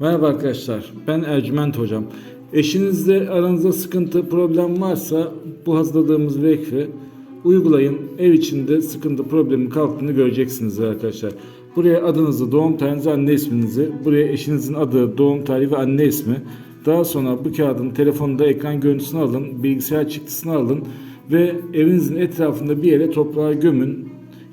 Merhaba arkadaşlar, ben Ercüment Hocam. Eşinizle aranızda sıkıntı, problem varsa bu hazırladığımız vekfi uygulayın. Ev içinde sıkıntı, problemin kalktığını göreceksiniz arkadaşlar. Buraya adınızı, doğum tarihinizi, anne isminizi, buraya eşinizin adı, doğum tarihi ve anne ismi. Daha sonra bu kağıdın telefonda ekran görüntüsünü alın, bilgisayar çıktısını alın ve evinizin etrafında bir yere toprağa gömün.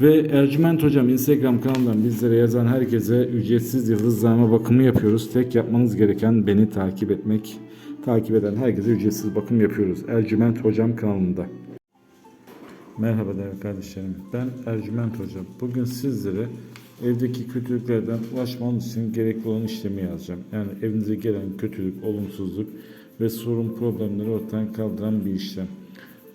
Ve Ercüment Hocam Instagram kanalından bizlere yazan herkese ücretsiz yıldızlama bakımı yapıyoruz. Tek yapmanız gereken beni takip etmek. Takip eden herkese ücretsiz bakım yapıyoruz. Ercüment Hocam kanalında. Merhaba değerli kardeşlerim. Ben Ercüment Hocam. Bugün sizlere evdeki kötülüklerden ulaşmanız için gerekli olan işlemi yazacağım. Yani evinize gelen kötülük, olumsuzluk ve sorun problemleri ortadan kaldıran bir işlem.